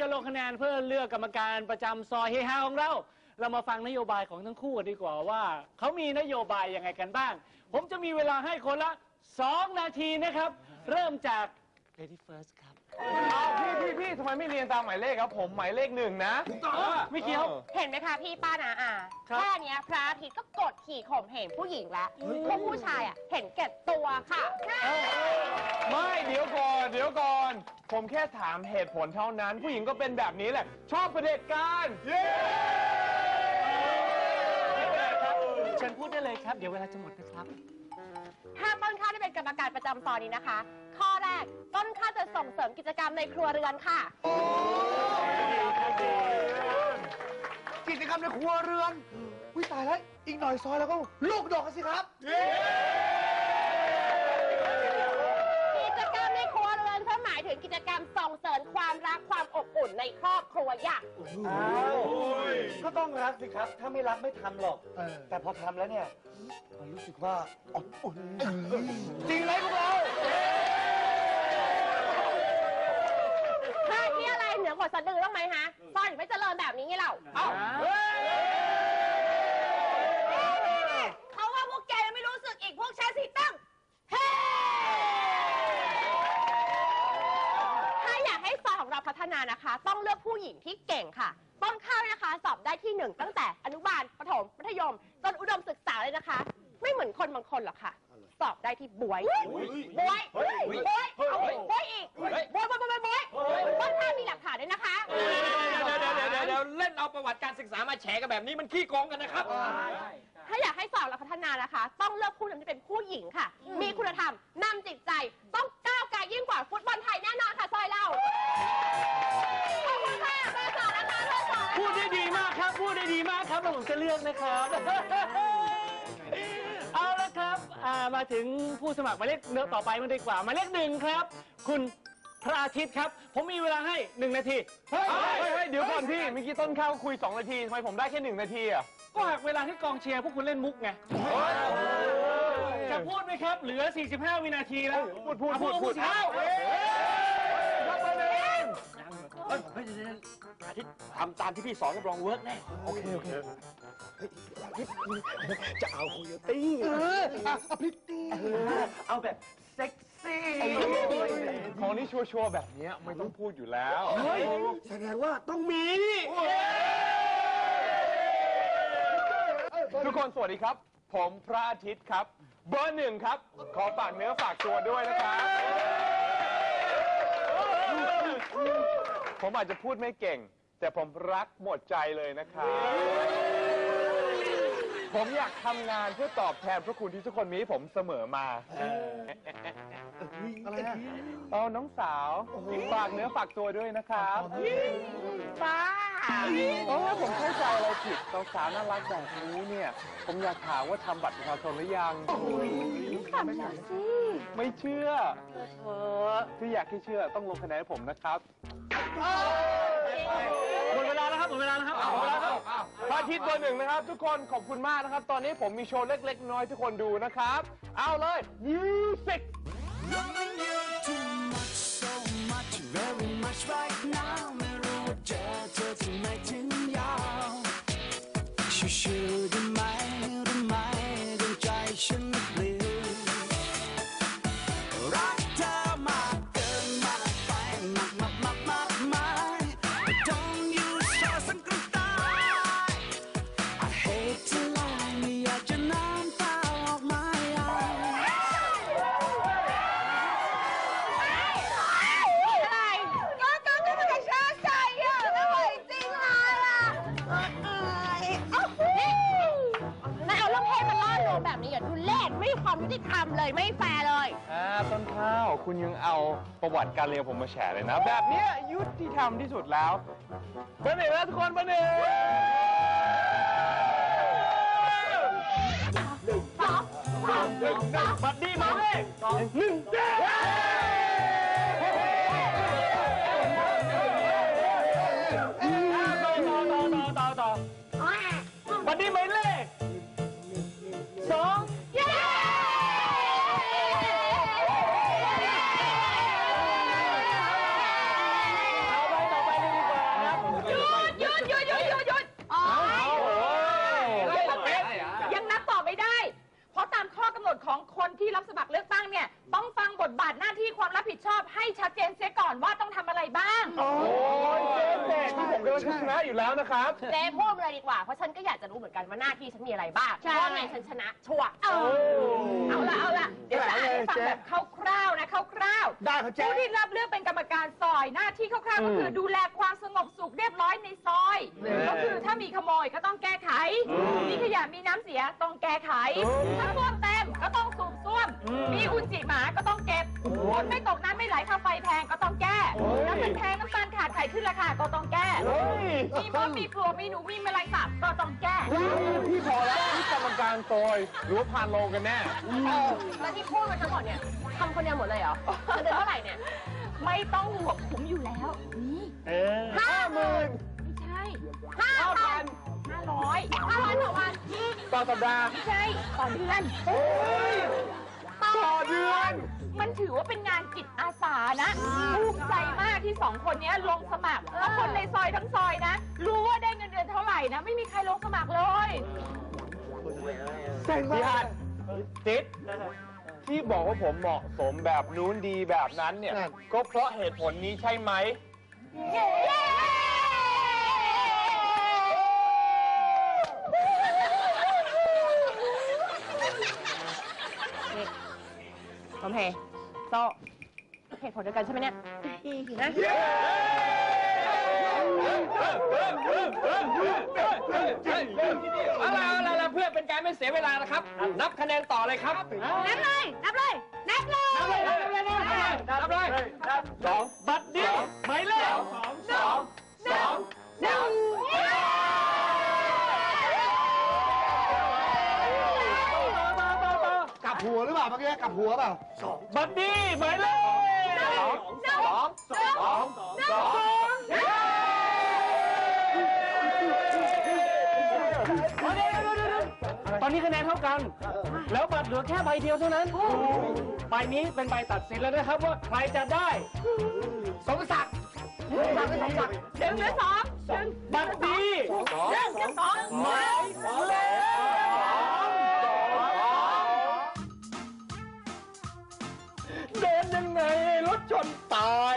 จะลงคะแนนเพื่อเลือกกรรมการประจำซอยเฮฮาของเรา เรามาฟังนโยบายของทั้งคู่กันดีกว่าว่าเขามีนโยบายยังไงกันบ้าง ผมจะมีเวลาให้คนละ 2 นาทีนะครับ เริ่มจาก Lady First ครับ เอาพี่พี่พี่ทำไมไม่เรียนตามหมายเลขครับ ผมหมายเลขหนึ่งนะไม่เกี่ยว เห็นไหมคะพี่ป้านาอาครับ แค่เนี้ยพระอาทิตย์ก็กดขี่ข่มเหงผู้หญิงแล้วพวกผู้ชายอะเห็นแก่ตัวค่ะ ไม่เดี๋ยวก่อนเดี๋ยวก่อน ผมแค่ถามเหตุผลเท่านั้น ผู้หญิงก็เป็นแบบนี้แหละ ชอบเผด็จการเย้ไม่เป็นไรครับเชิญพูดได้เลยครับ เดี๋ยวเวลาจะหมดนะครับ ถ้าต้นข้าวได้เป็นกรรมการประจำซอยนี้นะคะ ข้อแรกต้นข้าวจะส่งเสริมกิจกรรมในครัวเรือนค่ะ กิจกรรมในครัวเรือนวิตายแล้วอีกหน่อยซอยแล้วก็ลูกดอกกันสิครับกิจกรรมในครัวเรือนก็หมายถึงกิจกรรมส่งเสริมความรักความอบอุ่น ในครอบครัวอย่างก็ต้องรักสิครับ ถ้าไม่รักไม่ทำหรอกแต่พอทำแล้วเนี่ย มันรู้สึกว่าอบอุ่นจริงไหมพวกเรา หน้าที่อะไรเหนือกว่าสะดือต้องไหมฮะซอยถึงไม่เจริญแบบนี้ไงเราเอ้าเขาว่าพวกแกยังไม่รู้สึกอีกพวกฉันสิตั้งเฮ้ถ้าอยากให้ซอยของเราพัฒ นานะคะ ต้องเลือกผู้หญิงที่เก่งค่ะ ต้นข้าวนะคะ สอบได้ที่หนึ่งตั้งแต่อนุบาลประถมมัธยม จนอุดมศึกษาเลยนะคะ ไม่เหมือนคนบางคนหรอกค่ะ สอบได้ที่บวยบวยบวยเอาบวยอีกบวยบวยบวยบวยบวยต้นข้าวมีหลักฐานด้วยนะคะเดี๋ยวเดี๋ยวเดี๋ยวเดี๋ยวเดี๋ยวเล่นเอาประวัติการศึกษามาแฉกันแบบนี้มันขี้โกงกันนะครับ ถ้าอยากให้สอบเราพัฒนานะคะ ต้องเลือกผู้นำที่เป็นผู้หญิงค่ะ มีคุณธรรมนำจิตใจ เลือกนะครับ เอาละครับอ่ามาถึงผู้สมัครหมายเลขเนื้อต่อไปมันดีกว่าหมายเลขหนึ่งครับ คุณพระอาทิตย์ครับ ผมมีเวลาให้หนึ่งนาทีเฮ้ยเฮ้ยเฮ้ยเดี๋ยวก่อนพี่เมื่อกี้ต้นข้าวคุย 2 นาทีทำไมผมได้แค่หนึ่งนาทีอะก็หากเวลาที่กองเชียร์พวกคุณเล่นมุกไงจะพูดไหมครับ เหลือ 45 วินาทีแล้วพูดพูดอะพูดพูดสิครับครับเบอร์หนึ่งทำตามที่พี่สอนรับรองเวิร์กแน่ จะเอาโคโยตี้เอออะเอาพริตตี้เอาแบบเซ็กซี่ของนี่ชัวร์ๆแบบเนี้ยไม่ต้องพูดอยู่แล้วเฮ้ยแสดงว่าต้องมี ทุกคนสวัสดีครับ ผมพระอาทิตย์ครับ เบอร์หนึ่งครับ ขอฝากเนื้อฝากตัวด้วยนะครับผมอาจจะพูดไม่เก่ง แต่ผมรักหมดใจเลยนะครับ ผมอยากทำงานเพื่อตอบแทนพระคุณที่ทุกคนมีให้ผมเสมอมา อะไรนะเอาน้องสาว ฝากเนื้อฝากตัวด้วยนะครับป้าโอ้ผมเข้าใจอะไรผิดสาวๆน่ารักแบบนี้เนี่ย ผมอยากถามว่าทำบัตรประชาชนหรือยัง ทำหน่อยสิไม่เชื่อเออที่อยากให้เชื่อต้องลงคะแนนให้ผมนะครับหมดเวลาแล้วครับ หมดเวลาแล้วครับหมดเวลาแล้วครับพระอาทิตย์เบอร์หนึ่งนะครับ ทุกคนขอบคุณมากนะครับ ตอนนี้ผมมีโชว์เล็กๆ น้อยๆทุกคนดูนะครับ เอาเลยมิวสิก ติธรรมเลยไม่แฟร์เลย อ่าต้นข้าวคุณยังเอาประวัติการเรียนผมมาแฉเลยนะ แบบเนี้ยยุติธรรมที่สุดแล้วเบอร์หนึ่งแล้วทุกคนเบอร์หนึ่งสองสามสามบัตรดีหมายเลขหนึ่งต่อ หน้าที่ความรับผิดชอบให้ชัดเจนเสียก่อนว่าต้องทำอะไรบ้าง โอ้เจ๊เจ๊ที่ผมกำลังจะชนะอยู่แล้วนะครับ เจ๊พูดมาเลยดีกว่า เพราะฉันก็อยากจะรู้เหมือนกันว่าหน้าที่ฉันมีอะไรบ้าง เพราไงฉันชนะชัวร์เอาละเอาละเดี๋ยวจะอ่ให้ฟังแบบคร่าวๆนะคร่าวๆได้ครับเจ๊ ผู้ที่รับเลือกเป็นกรรมการซอยหน้าที่คร่าวๆก็คือดูแลความสงบสุขเรียบร้อยในซอย ก็คือถ้ามีขโมยก็ต้องแก้ไข มีขยะมีน้ำเสียต้องแก้ไขถ้าพวกแต สูบส้วมมีอุจจิหมาก็ต้องเก็บฝนไม่ตกน้ำไม่ไหลค่าไฟแพงก็ต้องแก้น้ำมันแพงน้ำตาลขาดไข่ขึ้นราคาก็ต้องแก้มีมดมีปลวกมีหนูมีแมลงสาบก็ต้องแก้พี่พอแล้วนี่กรรมการโตยหรือว่าพานโลงกันแน่ แล้วที่พูดมาทั้งหมดเนี่ยทำคนเดียวหมดเลยเหรอเงินเดือนเท่าไหร่เนี่ย ไม่ต้องห่วงคุ้มอยู่แล้ว นี่เออห้าหมื่นไม่ใช่ห้าพันห้าร้อยห้าพันต่อวันต่อสัปดาห์ไม่ใช่ต่อเดือน ต่อเดือน มันถือว่าเป็นงานจิตอาสานะภูมิใจมากที่สองคนเนี้ยลงสมัครแล้วคนในซอยทั้งซอยนะ รู้ว่าได้เงินเดือนเท่าไหร่นะ ไม่มีใครลงสมัครเลยพี่ฮัทติ๊ดที่บอกว่าผมเหมาะสมแบบนู้นดีแบบนั้นเนี่ยก็เพราะเหตุผลนี้ใช่ไหม ผมเพโซเหตุผลเดียวกันใช่ไหมเนี่ยนะเอาละเอาละเอาละเพื่อเป็นการไม่เสียเวลานะครับ นับคะแนนต่อเลยครับนับเลย นับเลย นับเลย นับเลยนับเลยนับเลยสอง เปล่าเมื่อกี้กลับหัวเปล่าสองบัตรดีหมายเลขสองสองสองสองตอนนี้คะแนนเท่ากัน แล้วบัตรเหลือแค่ใบเดียวเท่านั้น ใบนี้เป็นใบตัดสินแล้วนะครับว่าใครจะได้ สมศักดิ์หนึ่งหรือสองหนึ่งบัตรดีหนึ่งหรือสองหมายเลข จนตาย